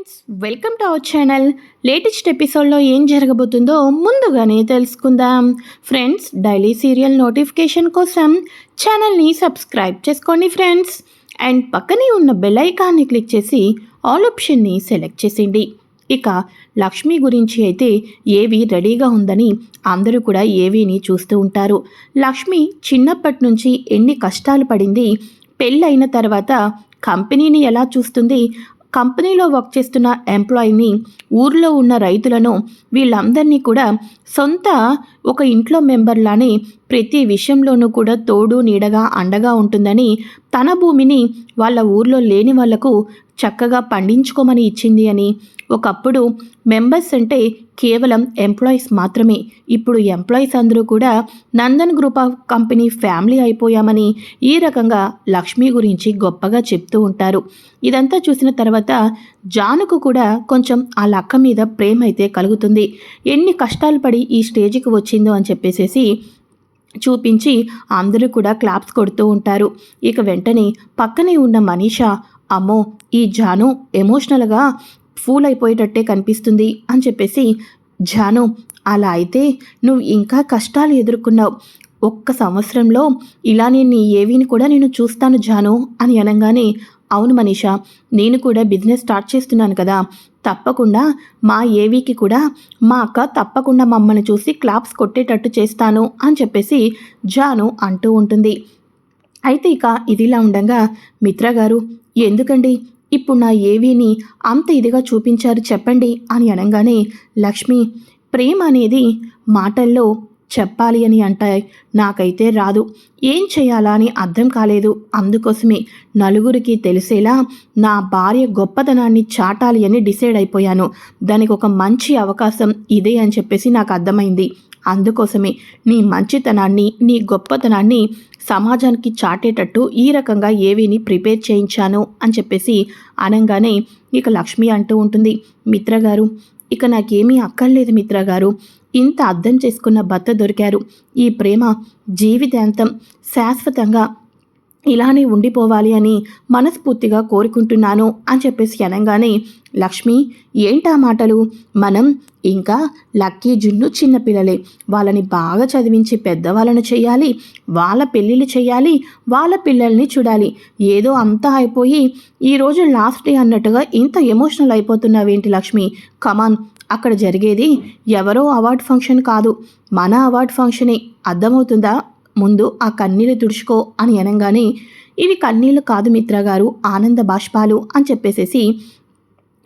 Friends welcome to our channel. Latest ఎపిసోడ్లో ఏం జరగబోతుందో ముందుగానే తెలుసుకుందాం. ఫ్రెండ్స్ డైలీ సీరియల్ నోటిఫికేషన్ కోసం ఛానల్ని సబ్స్క్రైబ్ చేసుకోండి ఫ్రెండ్స్. అండ్ పక్కనే ఉన్న బెల్ ఐకాన్ని క్లిక్ చేసి ఆల్ ఆప్షన్ని సెలెక్ట్ చేసేయండి. ఇక లక్ష్మి గురించి అయితే ఏవి రెడీగా ఉందని అందరూ కూడా ఏవిని చూస్తూ ఉంటారు. లక్ష్మి చిన్నప్పటి నుంచి ఎన్ని కష్టాలు పడింది పెళ్ళైన తర్వాత కంపెనీని ఎలా చూస్తుంది కంపెనీలో వర్క్ చేస్తున్న ఎంప్లాయీని ఊర్లో ఉన్న రైతులను వీళ్ళందరినీ కూడా సొంత ఒక ఇంట్లో మెంబర్లానే ప్రతి విషయంలోనూ కూడా తోడు నీడగా అండగా ఉంటుందని తన భూమిని వాళ్ళ ఊర్లో లేని వాళ్ళకు చక్కగా పండించుకోమని ఇచ్చింది అని. ఒకప్పుడు మెంబర్స్ అంటే కేవలం ఎంప్లాయీస్ మాత్రమే. ఇప్పుడు ఎంప్లాయీస్ అందరూ కూడా Nandan group of company family అయిపోయామని ఈ రకంగా లక్ష్మి గురించి గొప్పగా చెప్తూ ఉంటారు. ఇదంతా చూసిన తర్వాత జానుకు కూడా కొంచెం ఆ లక్క మీద ప్రేమ అయితే కలుగుతుంది. ఎన్ని కష్టాలు పడి ఈ స్టేజ్కి వచ్చిందో అని చెప్పేసేసి చూపించి అందరూ కూడా క్లాప్స్ కొడుతూ ఉంటారు. ఇక వెంటనే పక్కనే ఉన్న మనీషా అమ్మో ఈ జాను ఎమోషనల్గా ఫూల్ అయిపోయేటట్టే కనిపిస్తుంది అని చెప్పేసి జాను అలా అయితే నువ్వు ఇంకా కష్టాలు ఎదుర్కొన్నావు. ఒక్క సంవత్సరంలో ఇలానే నీ ఏవిని కూడా నేను చూస్తాను జాను అని అనగానే అవును మనీషా నేను కూడా బిజినెస్ స్టార్ట్ చేస్తున్నాను కదా తప్పకుండా మా ఏవికి కూడా మా అక్క తప్పకుండా మమ్మల్ని చూసి క్లాప్స్ కొట్టేటట్టు చేస్తాను అని చెప్పేసి జాను అంటూ ఉంటుంది. అయితే ఇక ఇదిలా ఉండగా మిత్ర గారు ఎందుకండి? ఇప్పుడు నా ఏవీని అంత ఇదిగా చూపించారు చెప్పండి అని అనగానే లక్ష్మి ప్రేమ అనేది మాటల్లో చెప్పాలి అని అంటాయి. నాకైతే రాదు. ఏం చేయాలా అని అర్థం కాలేదు. అందుకోసమే నలుగురికి తెలిసేలా నా భార్య గొప్పతనాన్ని చాటాలి అని డిసైడ్ అయిపోయాను. దానికి ఒక మంచి అవకాశం ఇదే అని చెప్పేసి నాకు అర్థమైంది. అందుకోసమే నీ మంచితనాన్ని నీ గొప్పతనాన్ని సమాజానికి చాటేటట్టు ఈ రకంగా ఏవీని ప్రిపేర్ చేయించాను అని చెప్పేసి అనగానే ఇక లక్ష్మి అంటూ ఉంటుంది. మిత్రగారు ఇక నాకేమీ అక్కర్లేదు మిత్రగారు. ఇంత అర్థం చేసుకున్న భర్త దొరికారు. ఈ ప్రేమ జీవితాంతం శాశ్వతంగా ఇలానే ఉండిపోవాలి అని మనస్ఫూర్తిగా కోరుకుంటున్నాను అని చెప్పేసి అనగానే లక్ష్మి ఏంటా మాటలు? మనం ఇంకా లక్కీ జున్ను చిన్నపిల్లలే వాళ్ళని బాగా చదివించి పెద్దవాళ్ళను చేయాలి వాళ్ళ పెళ్ళిళ్ళు చేయాలి వాళ్ళ పిల్లల్ని చూడాలి. ఏదో అంతా అయిపోయి ఈరోజు లాస్ట్ డే అన్నట్టుగా ఇంత ఎమోషనల్ అయిపోతున్నావేంటి లక్ష్మి? కమాన్ అక్కడ జరిగేది ఎవరో అవార్డ్ ఫంక్షన్ కాదు. మన అవార్డ్ ఫంక్షనే. అర్థమవుతుందా? ముందు ఆ కన్నీళ్ళు తుడుచుకో అని అనగానే ఇవి కన్నీళ్ళు కాదు మిత్రగారు ఆనంద బాష్పాలు అని చెప్పేసేసి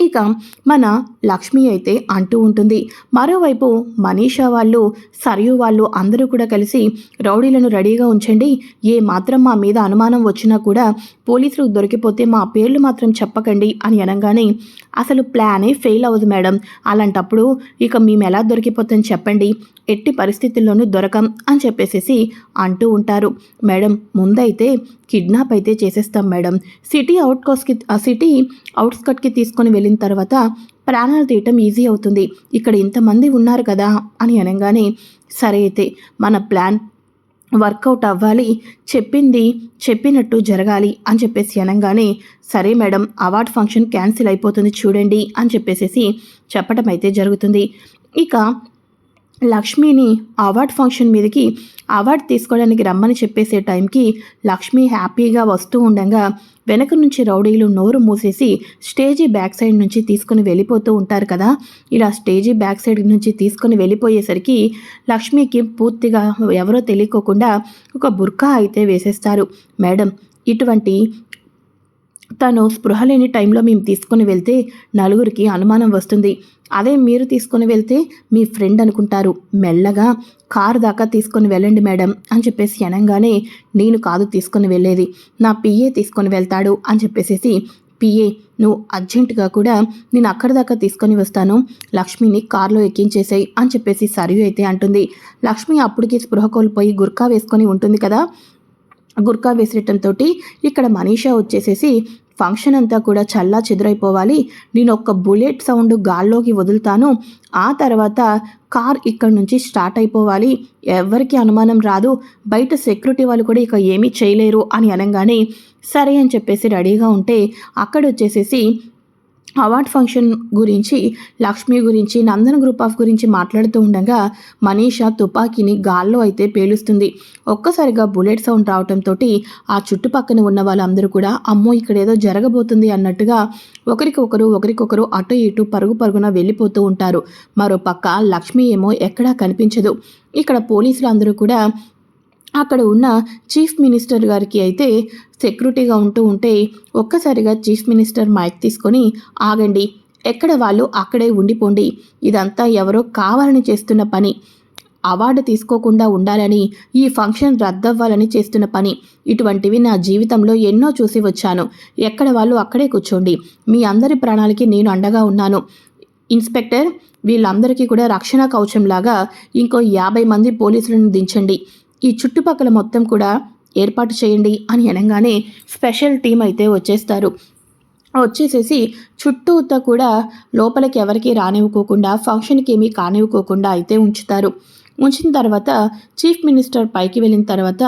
ఇక మన లక్ష్మి అయితే అంటూ ఉంటుంది. మరోవైపు మనీషా వాళ్ళు సరియు వాళ్ళు అందరూ కూడా కలిసి రౌడీలను రెడీగా ఉంచండి. ఏ మాత్రం మా మీద అనుమానం వచ్చినా కూడా పోలీసులు దొరికిపోతే మా పేర్లు మాత్రం చెప్పకండి అని అనగానే అసలు ప్లానే ఫెయిల్ అవ్వదు మేడం. అలాంటప్పుడు ఇక మేము ఎలా దొరికిపోతాం చెప్పండి. ఎట్టి పరిస్థితుల్లోనూ దొరకం అని చెప్పేసేసి అంటూ ఉంటారు. మేడం ముందైతే కిడ్నాప్ అయితే చేసేస్తాం మేడం. సిటీ అవుట్కోస్కి సిటీ అవుట్స్కట్కి తీసుకొని వెళ్ళిన తర్వాత ప్రాణాలు తీయటం ఈజీ అవుతుంది. ఇక్కడ ఇంతమంది ఉన్నారు కదా అని అనగానే సరే అయితే మన ప్లాన్ వర్కౌట్ అవ్వాలి చెప్పింది చెప్పినట్టు జరగాలి అని చెప్పేసి అనగానే సరే మేడం అవార్డ్ ఫంక్షన్ క్యాన్సిల్ అయిపోతుంది చూడండి అని చెప్పేసి చెప్పటం అయితే జరుగుతుంది. ఇక లక్ష్మిని అవార్డ్ ఫంక్షన్ మీదకి అవార్డు తీసుకోవడానికి రమ్మని చెప్పేసే టైంకి లక్ష్మి హ్యాపీగా వస్తూ ఉండగా వెనక నుంచి రౌడీలు నోరు మూసేసి స్టేజీ బ్యాక్ సైడ్ నుంచి తీసుకుని వెళ్ళిపోతూ ఉంటారు కదా. ఇలా స్టేజీ బ్యాక్ సైడ్ నుంచి తీసుకుని వెళ్ళిపోయేసరికి లక్ష్మికి పూర్తిగా ఎవరో తెలియకోకుండా ఒక బుర్కా అయితే వేసేస్తారు. మేడం ఇటువంటి తను స్పృహ లేని టైంలో మేము తీసుకొని వెళ్తే నలుగురికి అనుమానం వస్తుంది. అదే మీరు తీసుకొని వెళ్తే మీ ఫ్రెండ్ అనుకుంటారు. మెల్లగా కారు దాకా తీసుకొని వెళ్ళండి మేడం అని చెప్పేసి అనగానే నేను కాదు తీసుకొని వెళ్ళేది. నా పిఏ తీసుకొని వెళ్తాడు అని చెప్పేసి పిఏ నువ్వు అర్జెంటుగా కూడా నేను అక్కడి దాకా తీసుకొని వస్తాను. లక్ష్మిని కారులో ఎక్కించేసాయి అని చెప్పేసి సరియు అయితే అంటుంది. లక్ష్మి అప్పటికి స్పృహ కోల్పోయి గుర్కా వేసుకొని ఉంటుంది కదా? గుర్కా వేసేయటంతో ఇక్కడ మనీషా వచ్చేసేసి ఫంక్షన్ అంతా కూడా చల్లా చెదురైపోవాలి. నేను ఒక బుల్లెట్ సౌండ్ గాల్లోకి వదులుతాను. ఆ తర్వాత కార్ ఇక్కడ నుంచి స్టార్ట్ అయిపోవాలి. ఎవరికి అనుమానం రాదు. బయట సెక్యూరిటీ వాళ్ళు కూడా ఇక ఏమీ చేయలేరు అని అనగానే సరే అని చెప్పేసి రెడీగా ఉంటే అక్కడ వచ్చేసేసి అవార్డ్ ఫంక్షన్ గురించి లక్ష్మి గురించి నందన్ గ్రూప్ ఆఫ్ గురించి మాట్లాడుతూ ఉండగా మనీషా తుపాకీని గాల్లో అయితే పేలుస్తుంది. ఒక్కసారిగా బుల్లెట్ సౌండ్ రావడంతో ఆ చుట్టుపక్కన ఉన్న వాళ్ళందరూ కూడా అమ్మో ఇక్కడ ఏదో జరగబోతుంది అన్నట్టుగా ఒకరికొకరు ఒకరికొకరు అటు ఇటు పరుగు పరుగున వెళ్ళిపోతూ ఉంటారు. మరో పక్క లక్ష్మి ఏమో ఎక్కడా కనిపించదు. ఇక్కడ పోలీసులు అందరూ కూడా అక్కడ ఉన్న చీఫ్ మినిస్టర్ గారికి అయితే సెక్యూరిటీగా ఉంటూ ఉంటే ఒక్కసారిగా చీఫ్ మినిస్టర్ మైక్ తీసుకొని ఆగండి ఎక్కడ వాళ్ళు అక్కడే ఉండిపోండి. ఇదంతా ఎవరో కావాలని చేస్తున్న పని. అవార్డు తీసుకోకుండా ఉండాలని ఈ ఫంక్షన్ రద్దవ్వాలని చేస్తున్న పని. ఇటువంటివి నా జీవితంలో ఎన్నో చూసి వచ్చాను. ఎక్కడ వాళ్ళు అక్కడే కూర్చోండి. మీ అందరి ప్రాణాలకి నేను అండగా ఉన్నాను. ఇన్స్పెక్టర్ వీళ్ళందరికీ కూడా రక్షణ కవచంలాగా ఇంకో యాభై మంది పోలీసులను దించండి. ఈ చుట్టుపక్కల మొత్తం కూడా ఏర్పాటు చేయండి అని అనగానే స్పెషల్ టీం అయితే వచ్చేస్తారు. వచ్చేసేసి చుట్టూతో కూడా లోపలికి ఎవరికి రానివ్వకోకుండా ఫంక్షన్కి ఏమీ కానివ్వకోకుండా అయితే ఉంచుతారు. ఉంచిన తర్వాత చీఫ్ మినిస్టర్ పైకి వెళ్ళిన తర్వాత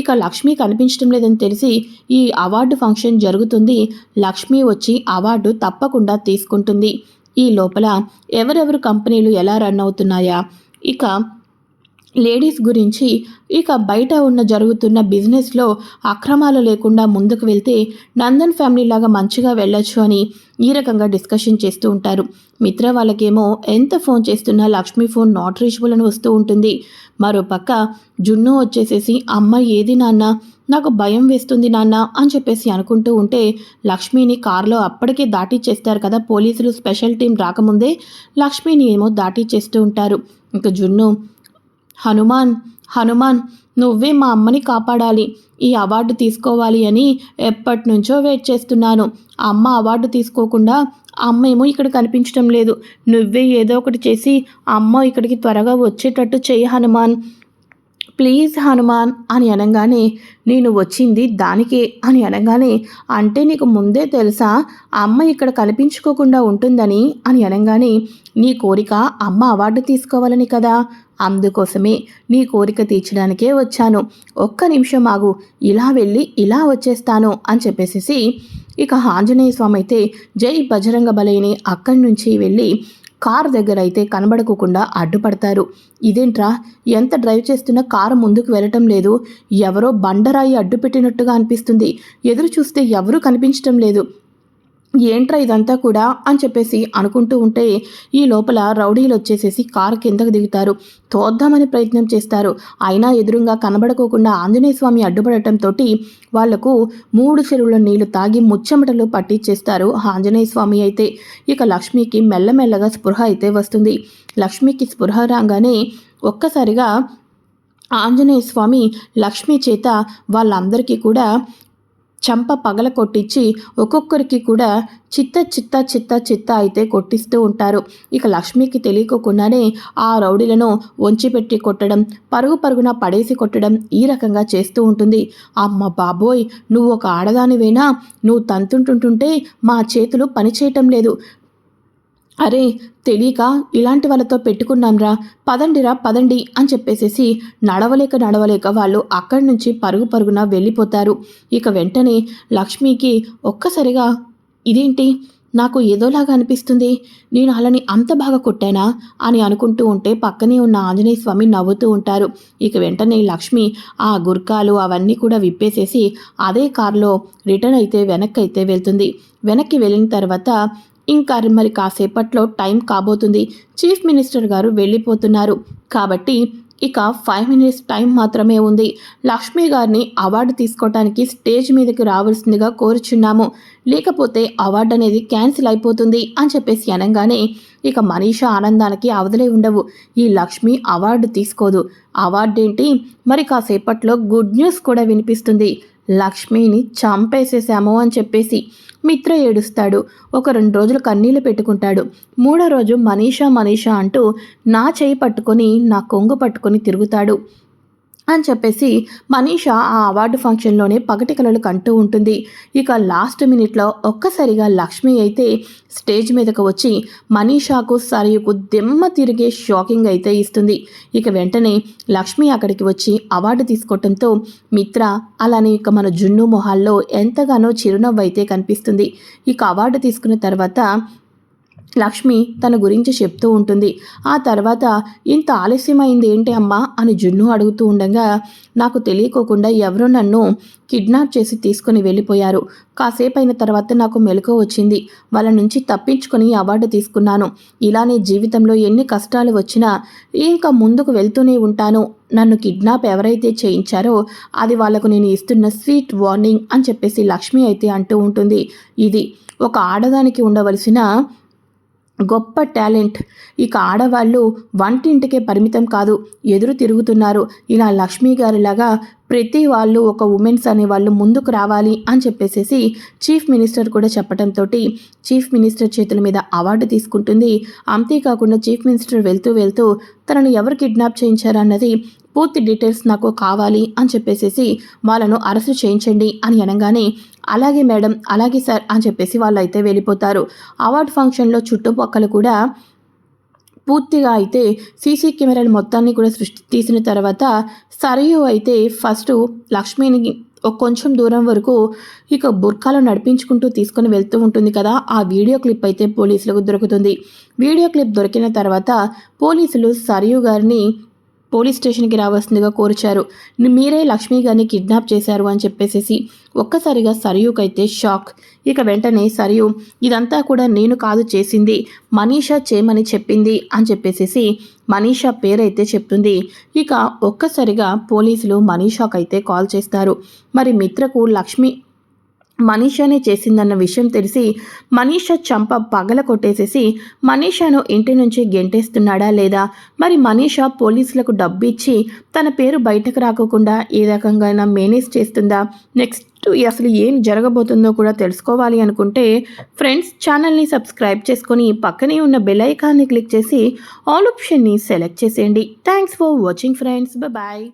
ఇక లక్ష్మి కనిపించడం లేదని తెలిసి ఈ అవార్డు ఫంక్షన్ జరుగుతుంది. లక్ష్మి వచ్చి అవార్డు తప్పకుండా తీసుకుంటుంది. ఈ లోపల ఎవరెవరు కంపెనీలు ఎలా రన్ అవుతున్నాయా? ఇక లేడీస్ గురించి ఇక బయట ఉన్న జరుగుతున్న బిజినెస్లో అక్రమాలు లేకుండా ముందుకు వెళ్తే నందన్ ఫ్యామిలీ లాగా మంచిగా వెళ్ళొచ్చు అని ఈ రకంగా డిస్కషన్ చేస్తూ ఉంటారు. మిత్ర వాళ్ళకేమో ఎంత ఫోన్ చేస్తున్నా లక్ష్మి ఫోన్ నాట్ రీచబుల్ అని వస్తూ ఉంటుంది. మరో పక్క జున్ను వచ్చేసేసి అమ్మ ఏది నాన్న? నాకు భయం వేస్తుంది నాన్న అని చెప్పేసి అనుకుంటూ ఉంటే లక్ష్మిని కారులో అప్పటికే దాటిచ్చేస్తారు కదా పోలీసులు స్పెషల్ టీం రాకముందే లక్ష్మిని ఏమో దాటిచ్చేస్తూ ఉంటారు. ఇంకా జున్ను హనుమాన్ హనుమాన్ నువ్వే మా అమ్మని కాపాడాలి. ఈ అవార్డు తీసుకోవాలి అని ఎప్పటి నుంచో వెయిట్ చేస్తున్నాను. అమ్మ అవార్డు తీసుకోకుండా అమ్మ ఏమో ఇక్కడ కనిపించడం లేదు. నువ్వే ఏదో ఒకటి చేసి అమ్మ ఇక్కడికి త్వరగా వచ్చేటట్టు చెయ్యి హనుమాన్. ప్లీజ్ హనుమాన్ అని అనగానే నేను వచ్చింది దానికే అని అనగానే అంటే నీకు ముందే తెలుసా అమ్మ ఇక్కడ కనిపించుకోకుండా ఉంటుందని అని అనగానే నీ కోరిక అమ్మ అవార్డు తీసుకోవాలని కదా అందుకోసమే నీ కోరిక తీర్చడానికే వచ్చాను. ఒక్క నిమిషం ఆగు ఇలా వెళ్ళి ఇలా వచ్చేస్తాను అని చెప్పేసి ఇక ఆంజనేయ స్వామి అయితే జై బజరంగ బలైని అక్కడి నుంచి వెళ్ళి కార్ దగ్గర అయితే కనబడకుండా అడ్డుపడతారు. ఇదేంట్రా? ఎంత డ్రైవ్ చేస్తున్నా కారు ముందుకు వెళ్ళటం లేదు. ఎవరో బండరాయి అడ్డు పెట్టినట్టుగా అనిపిస్తుంది. ఎదురు చూస్తే ఎవరూ కనిపించటం లేదు. ఏంట్రా ఇదంతా కూడా అని చెప్పేసి అనుకుంటూ ఉంటే ఈ లోపల రౌడీలు వచ్చేసేసి కారు కిందకు దిగుతారు. తోద్దామని ప్రయత్నం చేస్తారు. అయినా ఎదురుగా కనబడకోకుండా ఆంజనేయ స్వామి అడ్డుపడటంతో వాళ్ళకు మూడు చెరువుల నీళ్ళు తాగి ముచ్చమటలు పట్టించేస్తారు ఆంజనేయ స్వామి అయితే. ఇక లక్ష్మికి మెల్లమెల్లగా స్పృహ అయితే వస్తుంది. లక్ష్మికి స్పృహ రాగానే ఒక్కసారిగా ఆంజనేయ స్వామి లక్ష్మి చేత వాళ్ళందరికీ కూడా చంప పగల కొట్టించి ఒక్కొక్కరికి కూడా చిత్త చిత్త చిత్త చిత్త అయితే కొట్టిస్తూ ఉంటారు. ఇక లక్ష్మికి తెలియకోకుండానే ఆ రౌడీలను వంచిపెట్టి కొట్టడం పరుగు పరుగున పడేసి కొట్టడం ఈ రకంగా చేస్తూ ఉంటుంది. అమ్మ బాబోయ్ నువ్వు ఒక ఆడదానివేనా? నువ్వు తంతుంటుంటుంటే మా చేతులు పనిచేయటం లేదు. అరే తెలియక ఇలాంటి వాళ్ళతో పెట్టుకున్నాంరా. పదండిరా పదండి అని చెప్పేసేసి నడవలేక నడవలేక వాళ్ళు అక్కడి నుంచి పరుగు పరుగున వెళ్ళిపోతారు. ఇక వెంటనే లక్ష్మికి ఒక్కసారిగా ఇదేంటి? నాకు ఏదోలాగా అనిపిస్తుంది. నేను అలాని అంత బాగా కొట్టానా? అని అనుకుంటూ ఉంటే పక్కనే ఉన్న ఆంజనేయ స్వామి నవ్వుతూ ఉంటారు. ఇక వెంటనే లక్ష్మి ఆ గుర్కాలు అవన్నీ కూడా విప్పేసేసి అదే కారులో రిటర్న్ అయితే వెనక్కి అయితే వెళ్తుంది. వెనక్కి వెళ్ళిన తర్వాత ఇంకా మరి కాసేపట్లో టైం కాబోతుంది. చీఫ్ మినిస్టర్ గారు వెళ్ళిపోతున్నారు. కాబట్టి ఇక ఫైవ్ మినిట్స్ టైం మాత్రమే ఉంది. లక్ష్మి గారిని అవార్డు తీసుకోవటానికి స్టేజ్ మీదకి రావాల్సిందిగా కోరుచున్నాము. లేకపోతే అవార్డు అనేది క్యాన్సిల్ అయిపోతుంది అని చెప్పేసి అనగానే ఇక మనీష ఆనందానికి అవదలే ఉండవు. ఈ లక్ష్మి అవార్డు తీసుకోదు. అవార్డు ఏంటి? మరి కాసేపట్లో గుడ్ న్యూస్ కూడా వినిపిస్తుంది. లక్ష్మిని చంపేసేసాము అని చెప్పేసి మిత్ర ఏడుస్తాడు. ఒక రెండు రోజులు కన్నీళ్ళు పెట్టుకుంటాడు. మూడో రోజు మనీషా మనీషా అంటూ నా చేయి పట్టుకొని నా కొంగు పట్టుకొని తిరుగుతాడు. అని చెప్పేసి మనీష ఆ అవార్డు ఫంక్షన్లోనే పగటి కలలు కంటూ ఉంటుంది. ఇక లాస్ట్ మినిట్లో ఒక్కసారిగా లక్ష్మి అయితే స్టేజ్ మీదకు వచ్చి మనీషాకు సరయుకు దిమ్మ తిరిగే షాకింగ్ అయితే ఇస్తుంది. ఇక వెంటనే లక్ష్మి అక్కడికి వచ్చి అవార్డు తీసుకోవటంతో మిత్ర అలానే ఇక మన జున్ను మొహాల్లో ఎంతగానో చిరునవ్వు అయితే కనిపిస్తుంది. ఇక అవార్డు తీసుకున్న తర్వాత లక్ష్మి తన గురించి చెప్తూ ఉంటుంది. ఆ తర్వాత ఇంత ఆలస్యమైంది ఏంటి అమ్మా? అని జున్ను అడుగుతూ ఉండగా నాకు తెలియకోకుండా ఎవరో నన్ను కిడ్నాప్ చేసి తీసుకుని వెళ్ళిపోయారు. కాసేపు అయిన తర్వాత నాకు మెలకు వచ్చింది. వాళ్ళ నుంచి తప్పించుకొని అవార్డు తీసుకున్నాను. ఇలానే జీవితంలో ఎన్ని కష్టాలు వచ్చినా ఇంకా ముందుకు వెళ్తూనే ఉంటాను. నన్ను కిడ్నాప్ ఎవరైతే చేయించారో అది వాళ్ళకు నేను ఇస్తున్న స్వీట్ వార్నింగ్ అని చెప్పేసి లక్ష్మి అయితే అంటూ ఉంటుంది. ఇది ఒక ఆడదానికి ఉండవలసిన గొప్ప టాలెంట్. ఇక ఆడవాళ్ళు వంటింటికే పరిమితం కాదు ఎదురు తిరుగుతున్నారు. ఇలా లక్ష్మీ గారిలాగా ప్రతి వాళ్ళు ఒక ఉమెన్స్ అనే వాళ్ళు ముందుకు రావాలి అని చెప్పేసేసి చీఫ్ మినిస్టర్ కూడా చెప్పడంతో చీఫ్ మినిస్టర్ చేతుల మీద అవార్డు తీసుకుంటుంది. అంతేకాకుండా చీఫ్ మినిస్టర్ వెళ్తూ వెళ్తూ తనను ఎవరు కిడ్నాప్ చేయించారన్నది పూర్తి డీటెయిల్స్ నాకు కావాలి అని చెప్పేసేసి వాళ్ళను అరెస్ట్ చేయించండి అని అనగానే అలాగే మేడం అలాగే సార్ అని చెప్పేసి వాళ్ళు అయితే వెళ్ళిపోతారు. అవార్డ్ ఫంక్షన్లో చుట్టుపక్కల కూడా పూర్తిగా అయితే సీసీ కెమెరాలు మొత్తాన్ని కూడా సృష్టి తీసిన తర్వాత సరయు అయితే ఫస్ట్ లక్ష్మిని ఒక కొంచెం దూరం వరకు ఇక బుర్కాలో నడిపించుకుంటూ తీసుకొని వెళ్తూ ఉంటుంది కదా ఆ వీడియో క్లిప్ అయితే పోలీసులకు దొరుకుతుంది. వీడియో క్లిప్ దొరికిన తర్వాత పోలీసులు సరియు గారిని పోలీస్ స్టేషన్కి రావాల్సిందిగా కోరిచారు. మీరే లక్ష్మి గారిని కిడ్నాప్ చేశారు అని చెప్పేసేసి ఒక్కసారిగా సరయూకైతే షాక్. ఇక వెంటనే సరియు ఇదంతా కూడా నేను కాదు చేసింది మనీషా చేయమని చెప్పింది అని చెప్పేసేసి మనీషా పేరైతే చెప్తుంది. ఇక ఒక్కసారిగా పోలీసులు మనీషాకైతే కాల్ చేస్తారు. మరి మిత్రకు లక్ష్మి మనీషానే చేసిందన్న విషయం తెలిసి మనీషా చంప పగల కొట్టేసేసి మనీషాను ఇంటి నుంచి గెంటేస్తున్నాడా లేదా? మరి మనీషా పోలీసులకు డబ్బు ఇచ్చి తన పేరు బయటకు రాకోకుండా ఏ రకంగా మేనేజ్ చేస్తుందా? నెక్స్ట్ అసలు ఏం జరగబోతుందో కూడా తెలుసుకోవాలి అనుకుంటే ఫ్రెండ్స్ ఛానల్ని సబ్స్క్రైబ్ చేసుకొని పక్కనే ఉన్న బెల్ ఐకాన్ని క్లిక్ చేసి ఆల్ ఆప్షన్ని సెలెక్ట్ చేసేయండి. Thanks for watching friends. Bye